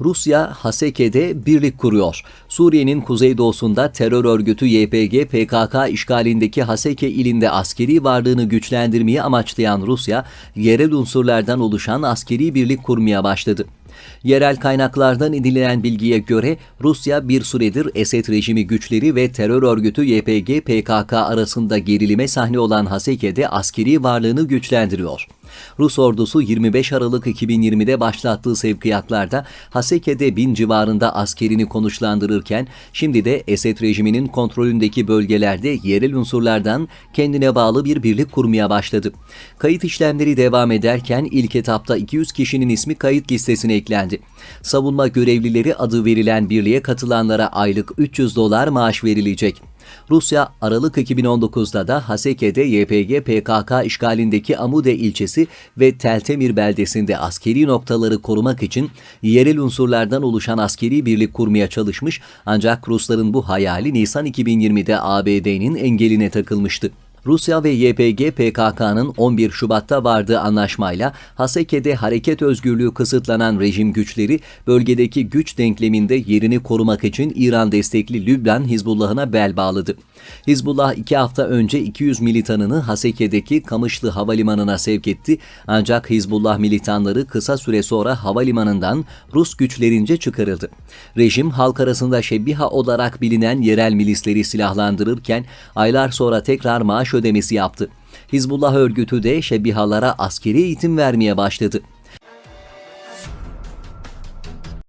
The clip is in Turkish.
Rusya Haseke'de birlik kuruyor. Suriye'nin kuzeydoğusunda terör örgütü YPG PKK işgalindeki Haseke ilinde askeri varlığını güçlendirmeyi amaçlayan Rusya, yerel unsurlardan oluşan askeri birlik kurmaya başladı. Yerel kaynaklardan edinilen bilgiye göre Rusya bir süredir Esed rejimi güçleri ve terör örgütü YPG PKK arasında gerilime sahne olan Haseke'de askeri varlığını güçlendiriyor. Rus ordusu 25 Aralık 2020'de başlattığı sevkiyatlarda Haseke'de bin civarında askerini konuşlandırırken şimdi de Esed rejiminin kontrolündeki bölgelerde yerel unsurlardan kendine bağlı bir birlik kurmaya başladı. Kayıt işlemleri devam ederken ilk etapta 200 kişinin ismi kayıt listesine eklendi. Savunma görevlileri adı verilen birliğe katılanlara aylık 300 dolar maaş verilecek. Rusya Aralık 2019'da da Haseke'de YPG PKK işgalindeki Amude ilçesi ve Teltemir beldesinde askeri noktaları korumak için yerel unsurlardan oluşan askeri birlik kurmaya çalışmış ancak Rusların bu hayali Nisan 2020'de ABD'nin engeline takılmıştı. Rusya ve YPG PKK'nın 11 Şubat'ta vardığı anlaşmayla Haseke'de hareket özgürlüğü kısıtlanan rejim güçleri bölgedeki güç denkleminde yerini korumak için İran destekli Lübnan Hizbullah'ına bel bağladı. Hizbullah iki hafta önce 200 militanını Haseke'deki Kamışlı Havalimanı'na sevk etti ancak Hizbullah militanları kısa süre sonra havalimanından Rus güçlerince çıkarıldı. Rejim halk arasında şebiha olarak bilinen yerel milisleri silahlandırırken aylar sonra tekrar maaş ödemesi yaptı. Hizbullah örgütü de şebihalara askeri eğitim vermeye başladı.